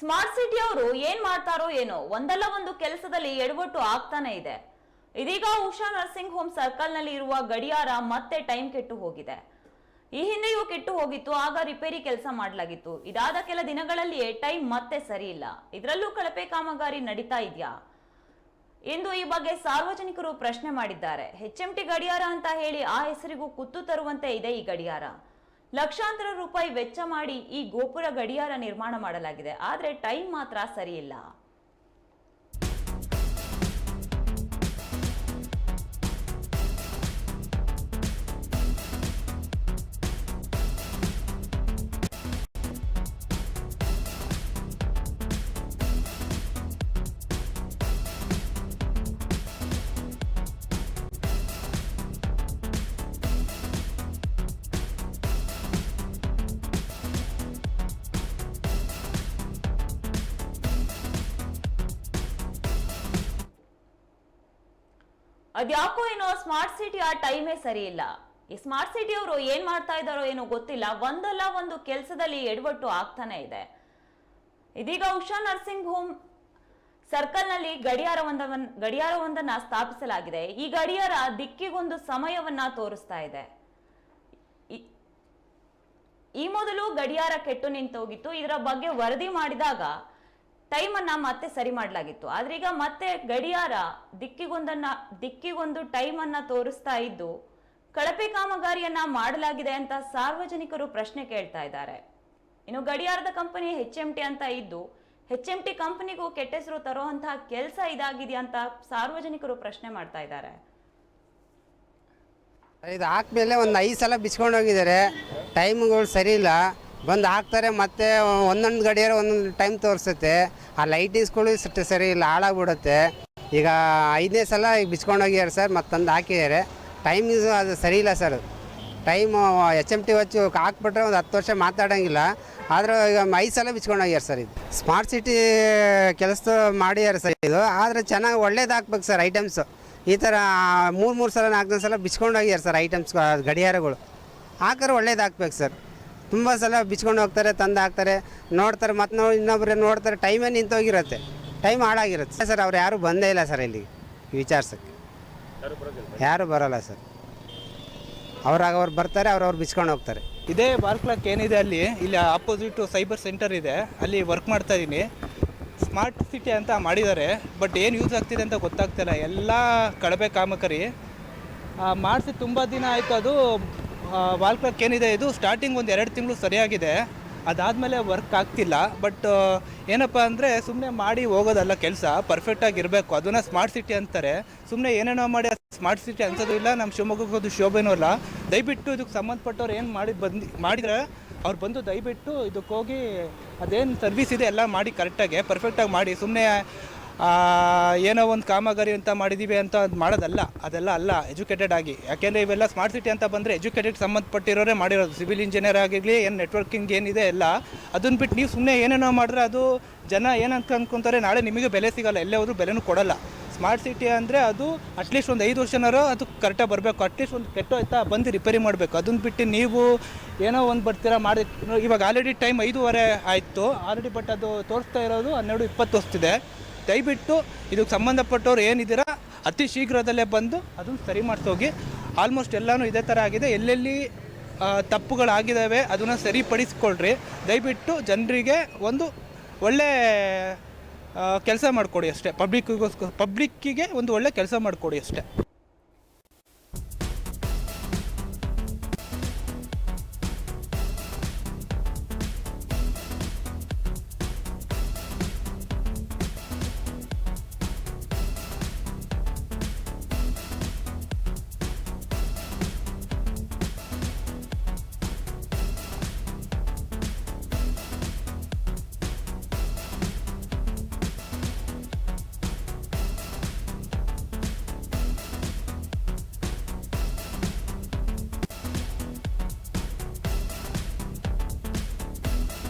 Smart city ಅವರು ಏನ್ ಮಾಡ್ತಾರೋ ಏನೋ, ಒಂದಲ್ಲ ಒಂದು ಕೆಲಸದಲ್ಲಿ ಎಡವಟ್ಟು ಆಗ್ತಾನೆ ಇದೆ. ಇದೀಗ ಉಷಾ ನರ್ಸಿಂಗ್ ಹೋಮ್ ಸರ್ಕಲ್ನಲ್ಲಿ ಇರುವ ಗಡಿಯಾರ ಮತ್ತೆ ಟೈಮ್ ಕೆಟ್ಟು ಹೋಗಿದೆ. ಈ ಹಿಂದೆಯೂ ಕೆಟ್ಟು ಹೋಗಿತ್ತು, ಆಗ ರಿಪೇರಿ ಕೆಲಸ ಮಾಡಲಾಗಿತ್ತು. ಇದಾದ ಕೆಲ ದಿನಗಳಲ್ಲಿಯೇ ಟೈಮ್ ಮತ್ತೆ ಸರಿ ಇಲ್ಲ. ಇದರಲ್ಲೂ ಕಳಪೆ ಕಾಮಗಾರಿ ನಡೀತಾ ಇದೆಯಾ? ಎಂದು ಈ ಬಗ್ಗೆ ಸಾರ್ವಜನಿಕರು ಪ್ರಶ್ನೆ ಮಾಡಿದ್ದಾರೆ. ಟಿ ಗಡಿಯಾರ ಅಂತ ಹೇಳಿ ಆ ಹೆಸರಿಗೂ ಕುತ್ತು ತರುವಂತೆ ಇದೆ ಈ ಗಡಿಯಾರ. ಲಕ್ಷಾಂತರ ರೂಪಾಯಿ ವೆಚ್ಚ ಮಾಡಿ ಈ ಗೋಪುರ ಗಡಿಯಾರ ನಿರ್ಮಾಣ ಮಾಡಲಾಗಿದೆ. ಆದರೆ ಟೈಮ್ ಮಾತ್ರ ಸರಿಯಿಲ್ಲ. ಅದ್ಯಾಕೋ ಏನೋ ಸ್ಮಾರ್ಟ್ ಸಿಟಿ ಆ ಟೈಮೇ ಸರಿ ಇಲ್ಲ. ಈ ಸ್ಮಾರ್ಟ್ ಸಿಟಿ ಅವರು ಏನ್ ಮಾಡ್ತಾ ಇದ್ದಾರೋ ಏನೋ ಗೊತ್ತಿಲ್ಲ. ಒಂದಲ್ಲ ಒಂದು ಕೆಲಸದಲ್ಲಿ ಎಡವಟ್ಟು ಆಗ್ತಾನೆ ಇದೆ. ಇದೀಗ ಉಷಾ ನರ್ಸಿಂಗ್ ಹೋಮ್ ಸರ್ಕಲ್ನಲ್ಲಿ ಗಡಿಯಾರವೊಂದವನ್ ಗಡಿಯಾರವೊಂದನ್ನ ಸ್ಥಾಪಿಸಲಾಗಿದೆ. ಈ ಗಡಿಯಾರ ದಿಕ್ಕಿಗೊಂದು ಸಮಯವನ್ನ ತೋರಿಸ್ತಾ ಇದೆ. ಈ ಮೊದಲು ಗಡಿಯಾರ ಕೆಟ್ಟು ನಿಂತೋಗಿತ್ತು. ಇದರ ಬಗ್ಗೆ ವರದಿ ಮಾಡಿದಾಗ ಟೈಮ್ ಅನ್ನ ಮತ್ತೆ ಸರಿ ಮಾಡಲಾಗಿತ್ತು. ಆದರೆ ಈಗ ಮತ್ತೆ ಗಡಿಯಾರ ದಿಕ್ಕಿಗೊಂದನ್ನ, ದಿಕ್ಕಿಗೊಂದು ಟೈಮ್ ಅನ್ನ ತೋರಿಸ್ತಾ ಇದ್ದು ಕಳಪೆ ಕಾಮಗಾರಿಯನ್ನ ಮಾಡಲಾಗಿದೆ ಅಂತ ಸಾರ್ವಜನಿಕರು ಪ್ರಶ್ನೆ ಕೇಳ್ತಾ ಇದ್ದಾರೆ. ಇನ್ನು ಗಡಿಯಾರದ ಕಂಪನಿ ಹೆಚ್ ಎಂ ಟಿ ಅಂತ ಇದ್ದು ಹೆಚ್ ಎಂ ಟಿ ಕಂಪನಿಗೂ ಕೆಟ್ಟ ಹೆಸರು ತರುವಂತಹ ಕೆಲಸ ಇದಾಗಿದೆಯಾ ಅಂತ ಸಾರ್ವಜನಿಕರು ಪ್ರಶ್ನೆ ಮಾಡ್ತಾ ಇದ್ದಾರೆ. ಇದು ಹಾಕ್ಮೇಲೆ ಒಂದು ಐದು ಸಲ ಬಿಚ್ಕೊಂಡು ಹೋಗಿದ್ದಾರೆ. ಟೈಮ್ಗಳು ಸರಿ ಇಲ್ಲ. ಬಂದು ಹಾಕ್ತಾರೆ, ಮತ್ತೆ ಒಂದೊಂದು ಗಡಿಯಾರ ಒಂದೊಂದು ಟೈಮ್ ತೋರಿಸುತ್ತೆ. ಆ ಲೈಟಿಂಗ್ಸ್ಗಳು ಸಟ್ಟು ಸರಿ ಇಲ್ಲ, ಹಾಳಾಗ್ಬಿಡುತ್ತೆ. ಈಗ ಐದನೇ ಸಲ ಈಗ ಬಿಚ್ಕೊಂಡು ಹೋಗಿದ್ದಾರೆ ಸರ್ ತಂದು ಹಾಕಿದ್ದಾರೆ ಟೈಮಿಂಗ್ಸ್ ಅದು ಸರಿ ಇಲ್ಲ sir time H M T ವಚ್ಚು ಹಾಕ್ಬಿಟ್ರೆ ಒಂದು ಹತ್ತು ವರ್ಷ ಮಾತಾಡೋಂಗಿಲ್ಲ. ಆದರೂ ಈಗ ಐದು ಸಲ ಬಿಚ್ಕೊಂಡು ಹೋಗ್ಯಾರ ಸರ್ ಇದು. ಸ್ಮಾರ್ಟ್ ಸಿಟಿ ಕೆಲಸ ಮಾಡಿದ್ದಾರೆ ಸರ್ ಇದು. ಆದರೆ ಚೆನ್ನಾಗಿ ಒಳ್ಳೇದು ಹಾಕ್ಬೇಕು ಸರ್ ಐಟಮ್ಸು ಈ ಥರ ಮೂರು ಮೂರು ಸಲ ನಾಲ್ಕು ಸಲ ಬಿಚ್ಕೊಂಡು ಹೋಗ್ಯಾರ ಸರ್ ಐಟಮ್ಸ್ ಗಡಿಯಾರಗಳು. ಹಾಕಿದ್ರೆ ಒಳ್ಳೇದು ಹಾಕ್ಬೇಕು ಸರ್ ತುಂಬ ಸಲ ಬಿಚ್ಕೊಂಡು ಹೋಗ್ತಾರೆ, ತಂದು ಹಾಕ್ತಾರೆ, ನೋಡ್ತಾರೆ, ಮತ್ತೆ ನಾವು ಇನ್ನೊಬ್ಬರೇ ನೋಡ್ತಾರೆ ಟೈಮೇ ನಿಂತೋಗಿರುತ್ತೆ ಟೈಮ್ ಹಾಳಾಗಿರುತ್ತೆ. ಸರ್, ಅವ್ರು ಯಾರೂ ಬಂದೇ ಇಲ್ಲ ಸರ್ ಇಲ್ಲಿ ವಿಚಾರಿಸೋಕ್ಕೆ. ಯಾರು ಬರೋಲ್ಲ ಸರ್. ಅವ್ರಾಗ ಅವ್ರು ಬರ್ತಾರೆ ಅವ್ರವ್ರು ಬಿಚ್ಕೊಂಡು ಹೋಗ್ತಾರೆ. ಇದೇ ವರ್ಕ್ ಕ್ಲಾಕ್ ಏನಿದೆ ಅಲ್ಲಿ, ಇಲ್ಲಿ ಆಪೋಸಿಟ್ ಸೈಬರ್ ಸೆಂಟರ್ ಇದೆ, ಅಲ್ಲಿ ವರ್ಕ್ ಮಾಡ್ತಾ ಇದ್ದೀನಿ ಸ್ಮಾರ್ಟ್ ಸಿಟಿ ಅಂತ ಮಾಡಿದ್ದಾರೆ ಬಟ್ ಏನು ಯೂಸ್ ಆಗ್ತಿದೆ ಅಂತ ಗೊತ್ತಾಗ್ತಿಲ್ಲ. ಎಲ್ಲ ಕಳಬೆ ಕಾಮಕರಿ. ಮಾಡಿಸಿ ತುಂಬ ದಿನ ಆಯಿತು ಅದು ವಾಲ್ ಕ್ಲಾಕ್ ಏನಿದೆ, ಇದು ಸ್ಟಾರ್ಟಿಂಗ್ ಒಂದು ಎರಡು ತಿಂಗಳು ಸರಿಯಾಗಿದೆ. ಅದಾದಮೇಲೆ ವರ್ಕ್ ಆಗ್ತಿಲ್ಲ. ಬಟ್ ಏನಪ್ಪ ಅಂದರೆ ಸುಮ್ಮನೆ ಮಾಡಿ ಹೋಗೋದಲ್ಲ ಕೆಲಸ ಪರ್ಫೆಕ್ಟಾಗಿ ಇರಬೇಕು. ಅದನ್ನು ಸ್ಮಾರ್ಟ್ ಸಿಟಿ ಅಂತಾರೆ. ಸುಮ್ಮನೆ ಏನೇನೋ ಮಾಡಿ ಸ್ಮಾರ್ಟ್ ಸಿಟಿ ಅನ್ಸೋದು ಇಲ್ಲ ನಮ್ಮ ಶಿವಮೊಗ್ಗಕ್ಕೆ ಅದು ಶೋಭೆನೂ ಅಲ್ಲ ದಯವಿಟ್ಟು ಇದಕ್ಕೆ ಸಂಬಂಧಪಟ್ಟವ್ರು ಏನು ಮಾಡಿ ಬಂದು, ಮಾಡಿದರೆ ಅವ್ರು ಬಂದು ದಯವಿಟ್ಟು ಇದಕ್ಕೆ ಹೋಗಿ ಅದೇನು ಸರ್ವಿಸ್ ಇದೆ ಎಲ್ಲ ಮಾಡಿ ಕರೆಕ್ಟಾಗಿ ಪರ್ಫೆಕ್ಟಾಗಿ ಮಾಡಿ. ಸುಮ್ಮನೆ ಏನೋ ಒಂದು ಕಾಮಗಾರಿ ಅಂತ ಮಾಡಿದ್ದೀವಿ ಅಂತ ಅದು ಮಾಡೋದಲ್ಲ, ಅದೆಲ್ಲ ಅಲ್ಲ ಎಜುಕೇಟೆಡ್ ಆಗಿ. ಯಾಕೆಂದರೆ ಇವೆಲ್ಲ ಸ್ಮಾರ್ಟ್ ಸಿಟಿ ಅಂತ ಬಂದರೆ ಎಜುಕೇಟೆಡ್ ಸಂಬಂಧಪಟ್ಟಿರೋರೇ ಮಾಡಿರೋದು. ಸಿವಿಲ್ ಇಂಜಿನಿಯರ್ ಆಗಿರಲಿ, ಏನು ನೆಟ್ವರ್ಕಿಂಗ್ ಏನಿದೆ ಎಲ್ಲ ಅದನ್ನ ಬಿಟ್ಟು ನೀವು ಸುಮ್ಮನೆ ಏನೇನೋ ಮಾಡಿದ್ರೆ ಅದು ಜನ ಏನಂತ ಅನ್ಕೊಂತಾರೆ, ನಾಳೆ ನಿಮಗೆ ಬೆಲೆ ಸಿಗಲ್ಲ ಎಲ್ಲೇ ಹೋದ್ರೂ ಬೆಲೆನೂ ಕೊಡಲ್ಲ. ಸ್ಮಾರ್ಟ್ ಸಿಟಿ ಅಂದರೆ ಅದು ಅಟ್ಲೀಸ್ಟ್ ಒಂದು ಐದು ವರ್ಷನಾರೋ ಅದು ಕರೆಕ್ಟಾಗಿ ಬರಬೇಕು. ಅಟ್ಲೀಸ್ಟ್ ಒಂದು ಕೆಟ್ಟೋಯ್ತಾ ಬಂದು ರಿಪೇರಿ ಮಾಡಬೇಕು. ಅದನ್ನ ಬಿಟ್ಟು ನೀವು ಏನೋ ಒಂದು ಬರ್ತೀರಾ ಮಾಡಿ, ಇವಾಗ ಆಲ್ರೆಡಿ ಟೈಮ್ ಐದೂವರೆ ಆಯಿತು. ಆಲ್ರೆಡಿ ಬಟ್ ಅದು ತೋರಿಸ್ತಾ ಇರೋದು ಹನ್ನೆರಡು ಇಪ್ಪತ್ತು ತೋರಿಸ್ತಿದೆ ದಯವಿಟ್ಟು ಇದಕ್ಕೆ ಸಂಬಂಧಪಟ್ಟವ್ರು ಏನಿದ್ದೀರಾ, ಅತಿ ಶೀಘ್ರದಲ್ಲೇ ಬಂದು ಅದನ್ನು ಸರಿ ಮಾಡಿಸೋಗಿ. ಆಲ್ಮೋಸ್ಟ್ ಎಲ್ಲನೂ ಇದೇ ಥರ ಆಗಿದೆ. ಎಲ್ಲೆಲ್ಲಿ ತಪ್ಪುಗಳಾಗಿದ್ದಾವೆ ಅದನ್ನು ಸರಿಪಡಿಸ್ಕೊಳ್ರಿ. ದಯವಿಟ್ಟು ಜನರಿಗೆ ಒಂದು ಒಳ್ಳೆ ಕೆಲಸ ಮಾಡಿಕೊಡಿ ಅಷ್ಟೇ. ಪಬ್ಲಿಕ್ಕಿಗೋಸ್ಕರ ಪಬ್ಲಿಕ್ಕಿಗೆ ಒಂದು ಒಳ್ಳೆ ಕೆಲಸ ಮಾಡಿಕೊಡಿ ಅಷ್ಟೇ.